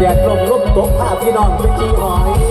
แดดลมลมตกผ้าพี่นอนไปจีหอย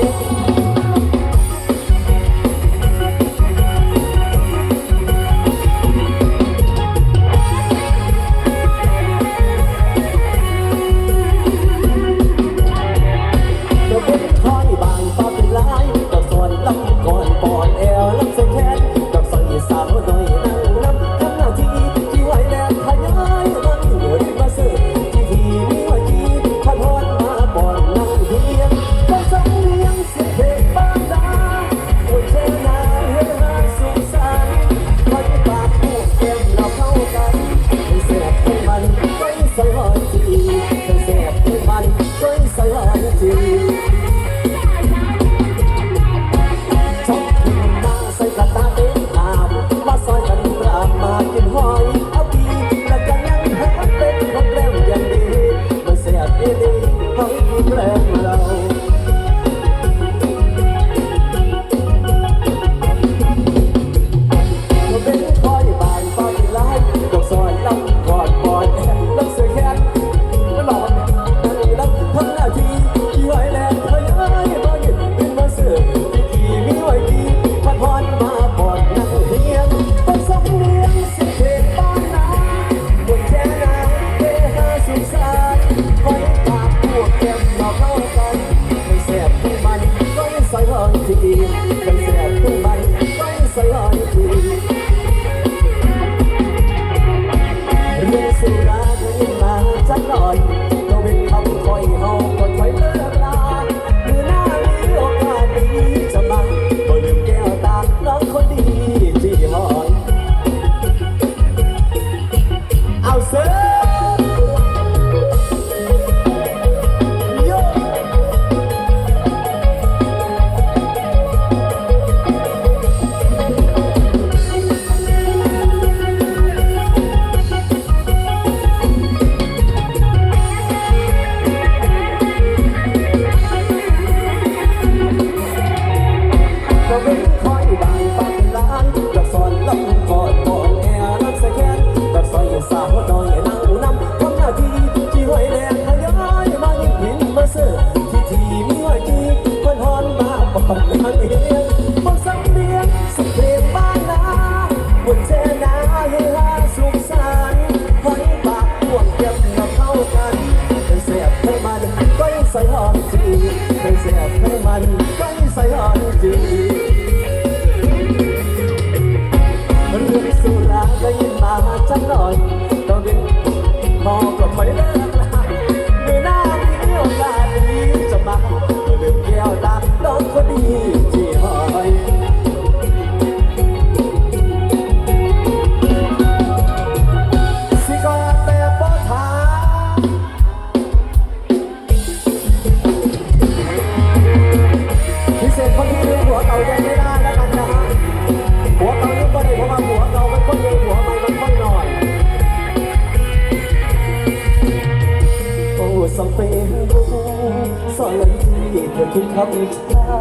สอนวันที่เกิดทุกคำเช้า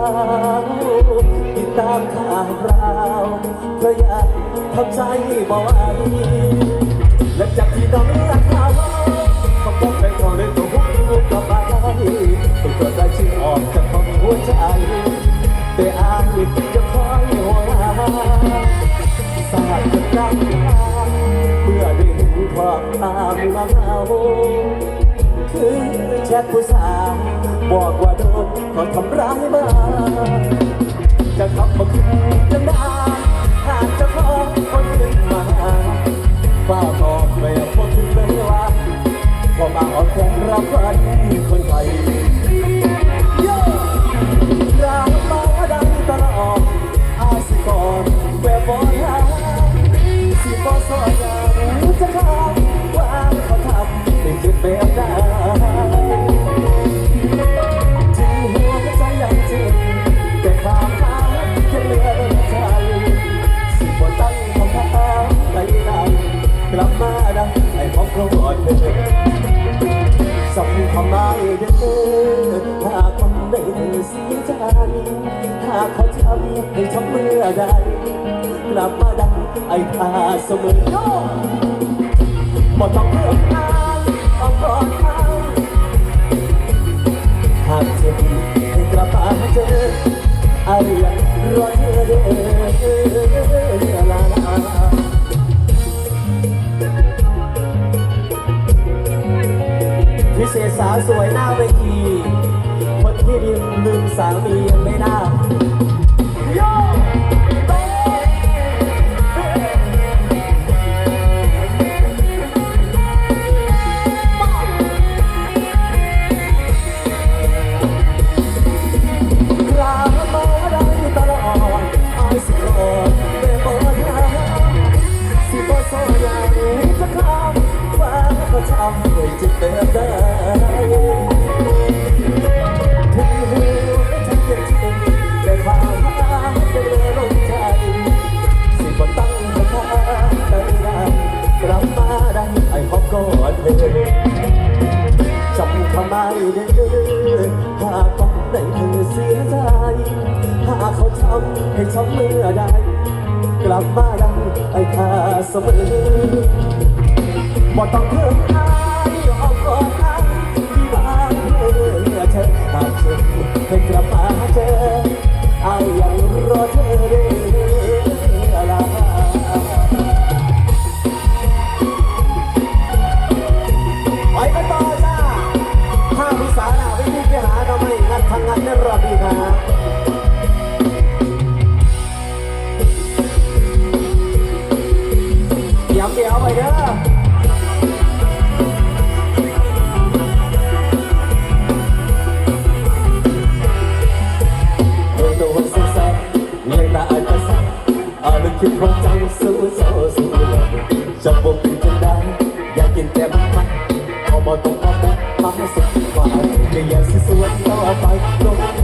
ติดตามข่าวคราวเพราะอยากทำใจเบาไหวและจากที่น้องรักเขาเขาพบแฟนเอาเลยตัวหุ้นหุ้กับมาตัวเกิดได้ชื่ออกจากของหัวใจแต่อาจจะคอยหัวสาดกันดัง บอกตามมาเขาคือแชทผู้สาวบอกว่าโดนเขาทำร้ายมาจะขับมาคืนจะได้หากจะขอคนขึ้นมาเฝ้าตอบไม่พอถึงเลยว่าพอมาออกแขนรับคนคนไทย สมุนโยบ่ต้องเพิ่มทางต้องรอทางหากเธอให้กลับมาเจออาเรียนรอเธอเด้อลาาพิเศษสาวสวยหน้าเวที คนที่ดินึ่งสามีไม่น่า เขาทำให้ช้ำเมื่อใดกลับมาได้ไอ้ข้าเสมอบ่ต้องเพิ่มอายออกก่อนอายที่บ้านเมื่อเธอหากเธอให้กลับมาเจออายยังรอเธอได้อลาไปกันต่อจ้าถ้ามีสาระไปที่ไปหาทำไมงัดทางงานได้รอดีคะ เดียวไปเด้อตัวสุดแสนเลี้ยงตาอันเป็นแสนอาลึกคิดร้องใจสู้สู้สู้จะบอกเป็นจะได้อยากกินแต่มันมันเอามาตรงมาบกทำให้สุดที่ว่นจะอยังสิสวยต่อไปลง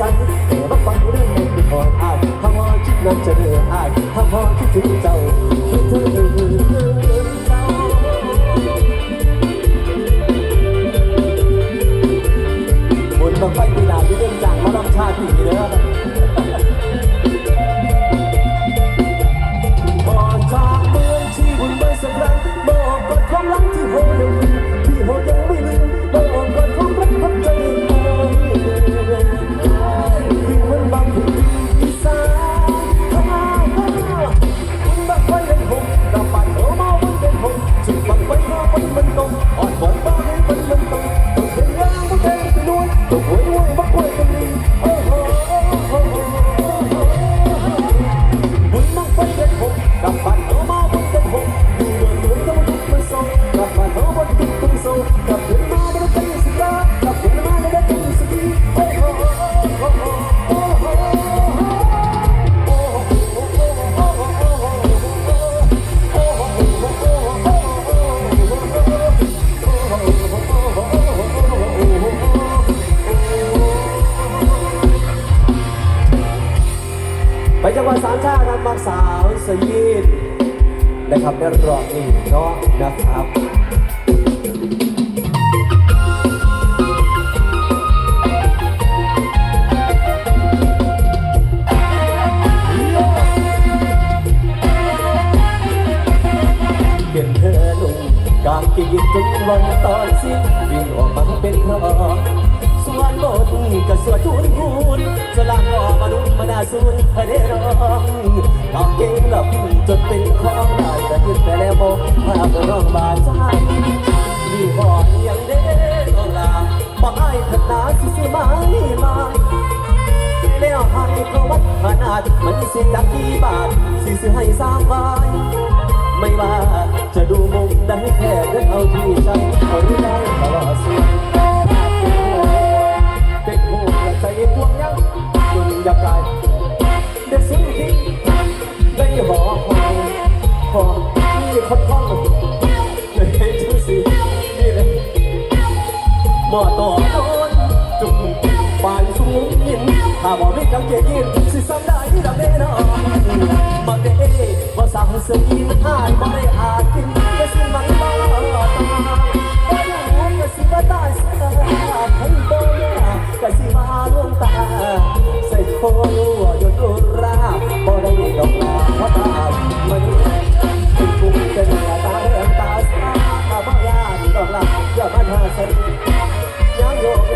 สันแต่รับฟังเรื่องในคือพออายถ้ามองคิดนั้นจะเดือดอายถ้ามองคิดถึงเจ้า 我。 วันตอนสิ้นวิ่งออกมาเป็นครอสวนบนก็สวดทุนคูนสลางออกมาดุมาดาสูนให้ได้ร้องกางเกงหลับจนเป็นของได้แต่ยึดแต่แล้วบอกภาพร้องบาดใจมีบอนยังเด้อลาบอกให้ขนาดสิสิมามาแล้วให้เขาวัดขนาดมันสิจักกี่บาทสิซื้อให้สามบาทไม่ว่า จะดูมุมใดแค่เดินเอาที่ใจเอาได้ตลอดส่วนเป็นผู้กระใจพวงยังจนอยากไกลเด็กสุดที่ได้บอกพอพอที่คนท้องเลยชื่อสินี่เลยบ่ต่อโดนจุ่มปายสูงยิน ถ้าบ่มีกางเกงยีนสิสำได้ดำแน่นอนมาเด้ว่าสั่งเสื้อยีนอ่านบ่ได้อาจกินก็สิมันบ่ตายบ่รู้ก็สิว่าตายเสียทั้งบ่ยากก็สิมาลวงตาใส่โครัวยนอุราบ่ได้ดอกลาเพราตามันเป็นกุ้งเป็นตาเรื่องตาสาบ่ยากดอกลาอย่ามาหาใส่ยังโยก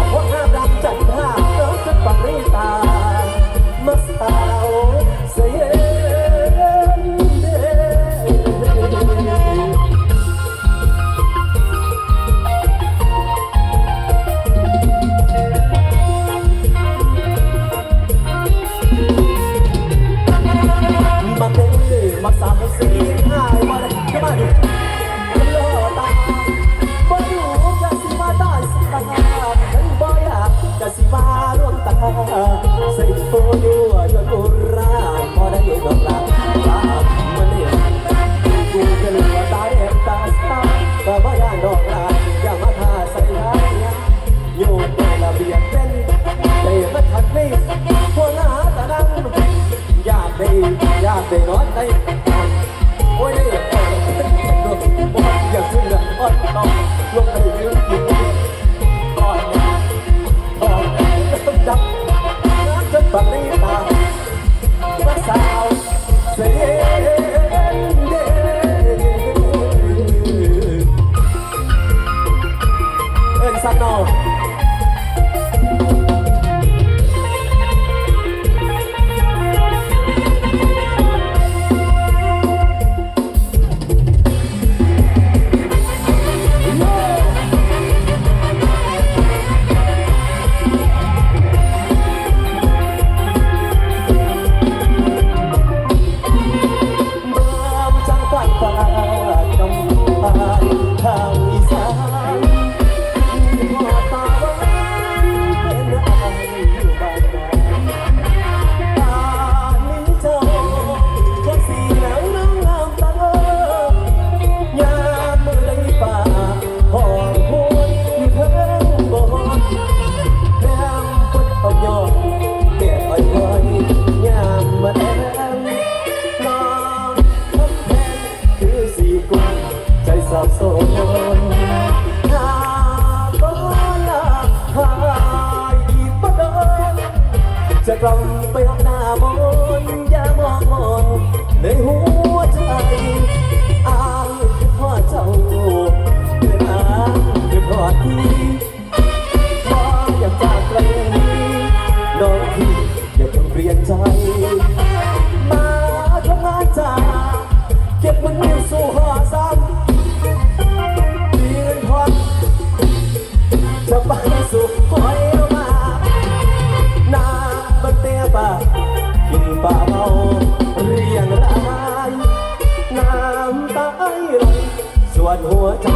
หัวใจ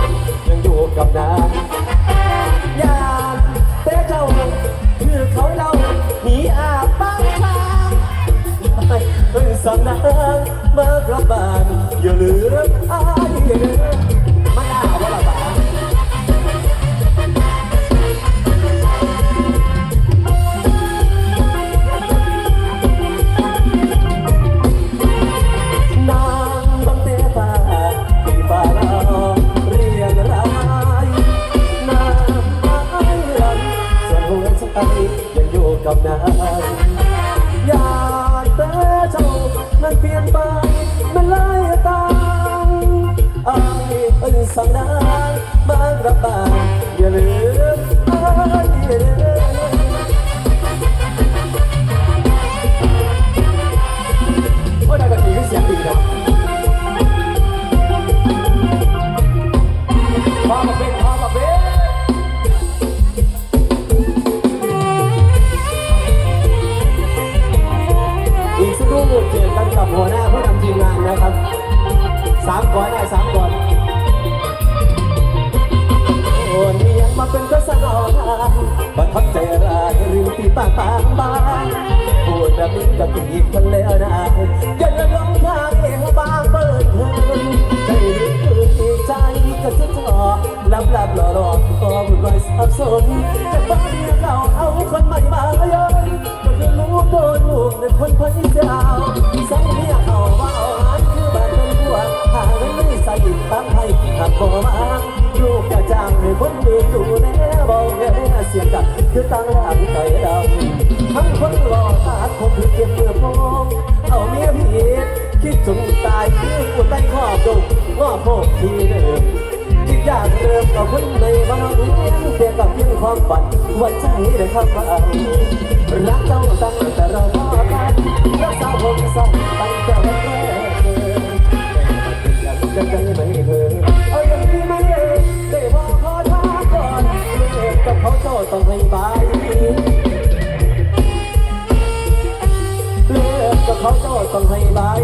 ยังอยู่กับนางยามแต่เจ้าคือเขาเล่าหนีอาบบ้างทางเป็นสำนักมาระบานอย่าลืมอาย ยังอยู่กับนางอย่าแต่เจ้านั้นเปลี่ยนไปมันเลยตามอายเอิ้นสังนางมากระบางอย่าลืมอายโอ้ยได้กันดีก็เสียงดีนะ สามก่อนได้สามก่อนโอนเมียงมาเป็นก็สนองบังคับใจร้ายริมที่ปากปางบ้างพูดแบบนี้กับอีกคนแล้วนะอย่าละลงทางเองบ้างเปิดเผยใจลึกๆใจก็จะจอลับลับหล่อหล่อก็วุ่นวายสับสนจะบ้าเดียวเราเอาคนใหม่มาเยอะก็จะรู้โดนลูกในคนพยเดียเบ่มาลูกจะจ้างให้คนอื่นดูแลบอกแม่เสียงกันคือตั้งหลังใจเราทั้งคนรอตาคงคือเก็บเมื่อพงเอาเมียผิดคิดจนตายคือกูใต้ขอบดงงอโพกทีเดิมที่อยากเริ่มกับคนในบางเรียนเพียงกับเพียงความฝันวันใจได้ครับเรักเจ้าตั้งแต่เราพอกันรักษาวผมสั่งตั้งแต่วันแรกเจอแต้องให้บายเลิกกับเขาเจ้าต้องให้บาย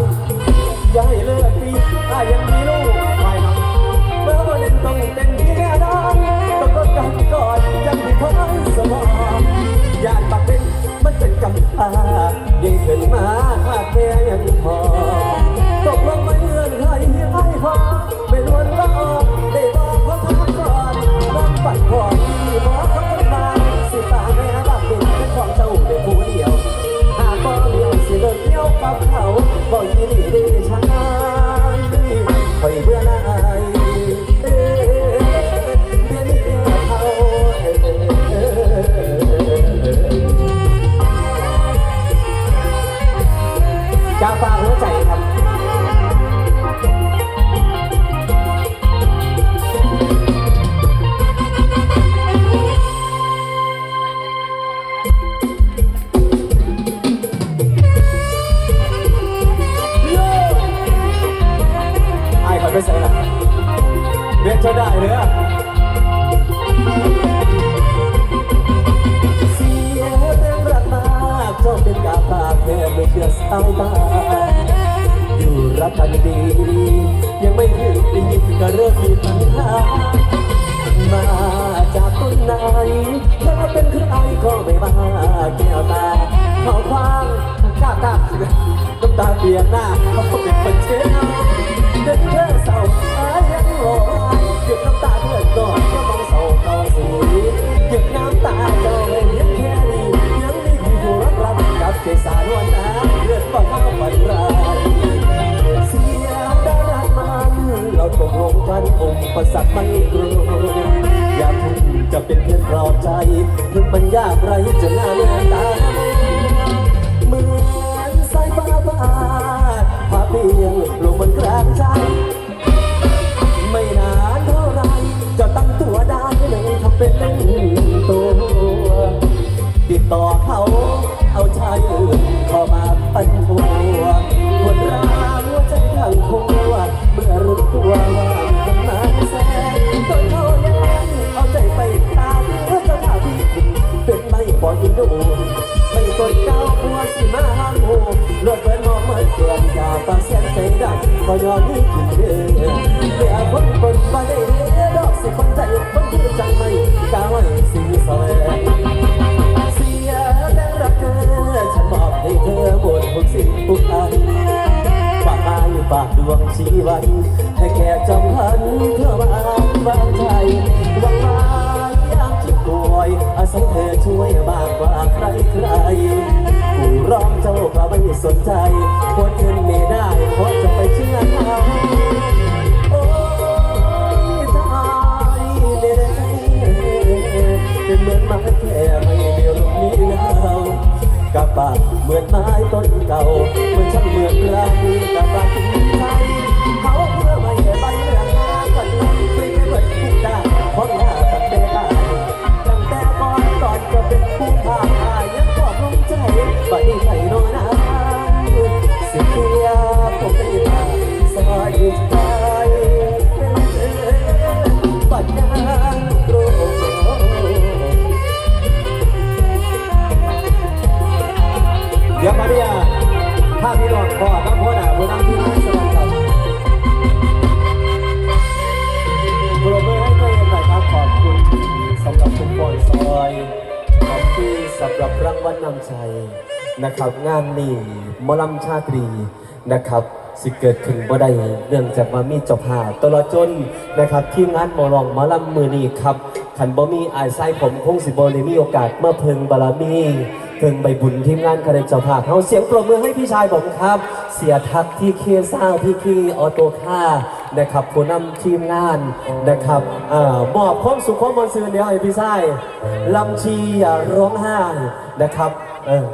อย่าให้เลิกปีถ้ายังมีลูกไม่นำเมื่อวันนึงต้องเป็นที่แน่นอนต้องกดกันก่อนยังไม่พอสมองอยากปักเป็นมันเป็นกำพร้ายิ่งขึ้นมาขาดแม่ยังพอ เรียกเธอได้เลยอะเสียแรงรักมากเจ้าเป็นกาปากแค่ไม่เชื่อสายตาอยู่รักกันดี ยังไม่ถึงปีก็เริ่มมีปัญหามาจากต้นไหนเธอเป็นใครก็ไม่มาแก้วตาเขาควางกล้าตาน้ำตาเปียกหน้าเขาเป็นคนเช็ดเดินเธอเศร้าอายังรอ ดน้ำตาเพื่อนก่อนก็มองเศร้าเก่าสีหยดน้ำตาเจ้าเลยยังแค่นี้ยังมีผู้รักรักกับเจสานวนน้ำเลือดบอกว่าฝันร้ายเสียดารักมันเราตกลงกันองค์ประสักไม่กลัวอยากคุณจะเป็นเพื่อนปลอบใจถึงมันยากไรจะหน้าเลือตาเหมือนสายฟ้าบาดพาเพียงลงบนกลางใจ เป็นตัวติดต่อเขาเอาชายอื่นเข้ามาเป็นหัวคนราหัวใจทั้งคัวเมื่อรู้ตัวว่ามันมาแสนต้นเขาแย้งเอาใจไปตามเจ้าหน้าที่คุณกินดูไม่ต้นเก้าหัวสิมาห้ามหูรถเบิ้ลหอมเหมือนเกลือนยาปากเสียงใจดังก็ยอมให้กินเด้อเดี๋ยวคนบนบ้าได้เด้อดอกสิคนใจ จังไม่กาไว้สิแสวงเสียแรงรักเธอฉันมอบให้เธอหมดทุกสิ่งทุกอันฝากให้ฝากดวงชีวันให้แก่จำพันเพื่อวางวางใจหวังว่ายามที่ป่วยอาศัยเธอช่วยมากกว่าใครใครผู้ร้องเจ้าก็ไม่สนใจคนอื่นไม่ได้เพราะจะไปเชื่อเขา เป็นเหมือนไม้แค่ไม่เดียวลมีเงากับปากเหมือนไม้ต้นเก่าเหมือนช่างเหมือนเรากับปากที่ใจเขาเพื่อไม่ให้ใบเรื่องงานกันคุยไม่เหมือนผู้ได้ของหน้าตั้งแต่ตาตั้งแต่ก่อนก่อนจะเป็นผู้พาหายังก็ลงใจบัดนี้ใครนอย นะครับงานนี้มอลำชาตรีนะครับสิเกิดขึ้นบ่ได้เนื่องจากมามีเจ้าภาพตลอดจนนะครับที่งานมอลองมอลำมือนี้ครับขันบ่มีอายไส้ผมคงสิบ่ได้มีโอกาสเมื่อเพึงบารมีเพิ่งใบบุญทีมงานคาเดเจ้าภาพเขาเสียงปรบมือให้พี่ชายผมครับ เสียทักที่เคซ่าที่คีออโตค่านะครับผู้นำทีมงานนะครับอมอบความสุขความมวลซื่นเดียวให้พี่ชายลำชีอย่าร้องไห้นะครับเออ